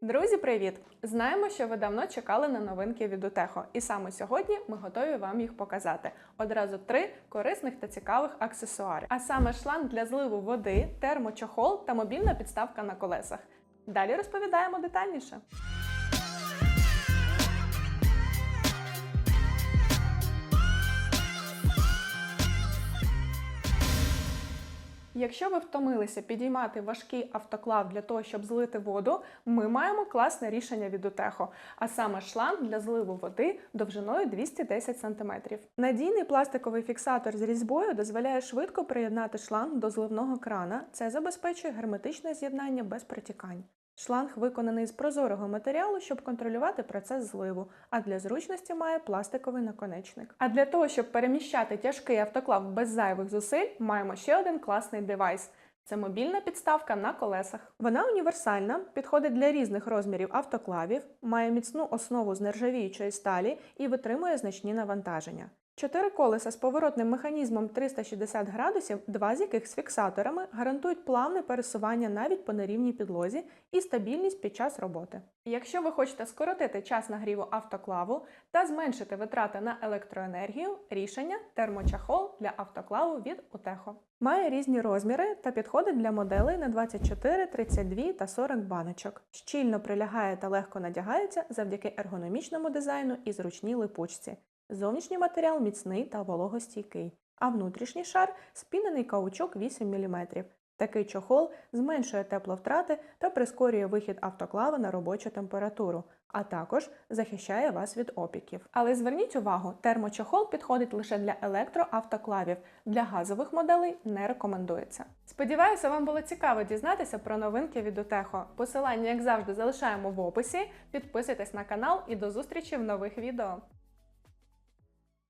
Друзі, привіт! Знаємо, що ви давно чекали на новинки від Утехо, і саме сьогодні ми готові вам їх показати. Одразу три корисних та цікавих аксесуари. А саме шланг для зливу води, термочохол та мобільна підставка на колесах. Далі розповідаємо детальніше. Якщо ви втомилися підіймати важкий автоклав для того, щоб злити воду, ми маємо класне рішення від Утехо, а саме шланг для зливу води довжиною 210 см. Надійний пластиковий фіксатор з різьбою дозволяє швидко приєднати шланг до зливного крана. Це забезпечує герметичне з'єднання без протікань. Шланг виконаний з прозорого матеріалу, щоб контролювати процес зливу, а для зручності має пластиковий наконечник. А для того, щоб переміщати тяжкий автоклав без зайвих зусиль, маємо ще один класний девайс. Це мобільна підставка на колесах. Вона універсальна, підходить для різних розмірів автоклавів, має міцну основу з нержавіючої сталі і витримує значні навантаження. Чотири колеса з поворотним механізмом 360 градусів, два з яких з фіксаторами, гарантують плавне пересування навіть по нерівній підлозі і стабільність під час роботи. Якщо ви хочете скоротити час нагріву автоклаву та зменшити витрати на електроенергію, рішення термочахол для автоклаву від Утехо. Має різні розміри та підходить для моделей на 24, 32 та 40 баночок. Щільно прилягає та легко надягається завдяки ергономічному дизайну і зручній липучці. Зовнішній матеріал міцний та вологостійкий, а внутрішній шар спінений каучук 8 мм. Такий чохол зменшує тепловтрати та прискорює вихід автоклава на робочу температуру, а також захищає вас від опіків. Але зверніть увагу, термочохол підходить лише для електроавтоклавів, для газових моделей не рекомендується. Сподіваюся, вам було цікаво дізнатися про новинки від Утехо. Посилання, як завжди, залишаємо в описі. Підписуйтесь на канал і до зустрічі в нових відео.